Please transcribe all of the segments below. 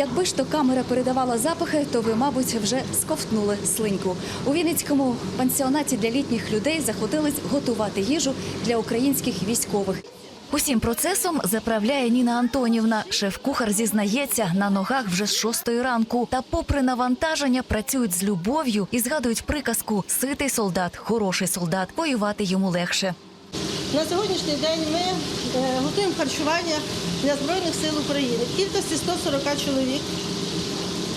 Якби ж то камера передавала запахи, то ви, мабуть, вже сковтнули слиньку. У Вінницькому пансіонаті для літніх людей заходились готувати їжу для українських військових. Усім процесом заправляє Ніна Антонівна. Шеф-кухар зізнається, на ногах вже з шостої ранку. Та, попри навантаження, працюють з любов'ю і згадують приказку Ситий солдат, хороший солдат, воювати йому легше. На сьогоднішній день ми е, готуємо харчування для Збройних сил України кількості 140 чоловік.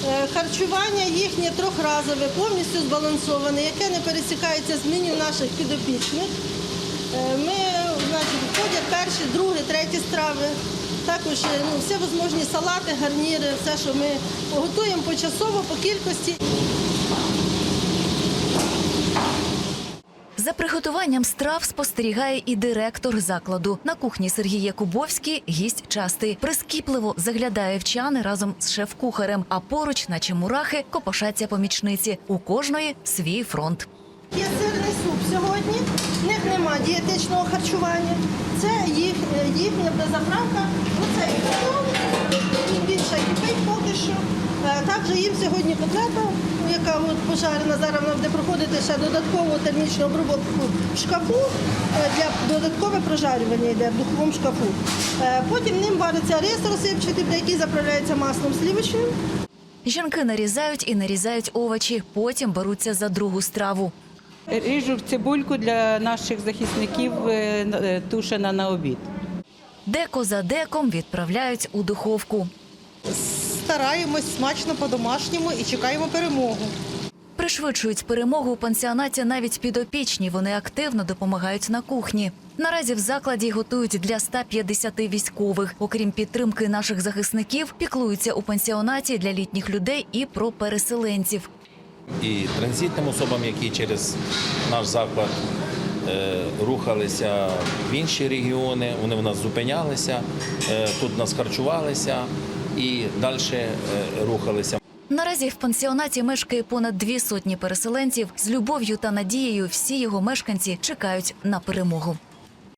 Е, Харчування їхнє трьохразове, повністю збалансоване, яке не пересікається з меню наших підопічних. Е, Ми, значить, входять перші, другі, треті страви. Також ну, всі можливі салати, гарніри, все, що ми готуємо почасово по кількості. Приготуванням страв спостерігає і директор закладу. На кухні Сергій Якубовський гість частий. Прискіпливо заглядає в чани разом з шеф-кухарем, а поруч, наче мурахи, копошаться помічниці. У кожної свій фронт. Є сирний суп сьогодні. В них нема дієтичного харчування. Це їх, е, їхня заправка. Кипить поки що. Е, Також їм сьогодні котлета, яка от пожарена. Зараз вона буде проходити ще додаткову термічну обробку в шкафу е, для додаткове прожарювання йде в духовому шкафу. Е, Потім ним вариться рис розсипчатий, який заправляється маслом сливочним. Жінки нарізають і нарізають овочі, потім беруться за другу страву. Ріжу цибульку для наших захисників на- тушена на обід. Деко за деком відправляють у духовку. Стараємось смачно по-домашньому і чекаємо перемогу. Пришвидшують перемогу у пансіонаті навіть підопічні. Вони активно допомагають на кухні. Наразі в закладі готують для 150 військових. Окрім підтримки наших захисників, піклуються у пансіонаті для літніх людей і про переселенців. і транзитним особам, які через наш заклад е, рухалися в інші регіони. Вони в нас зупинялися, е, тут нас харчувалися і далі е, рухалися. Наразі в пансіонаті мешкає понад дві сотні переселенців. З любов'ю та надією всі його мешканці чекають на перемогу.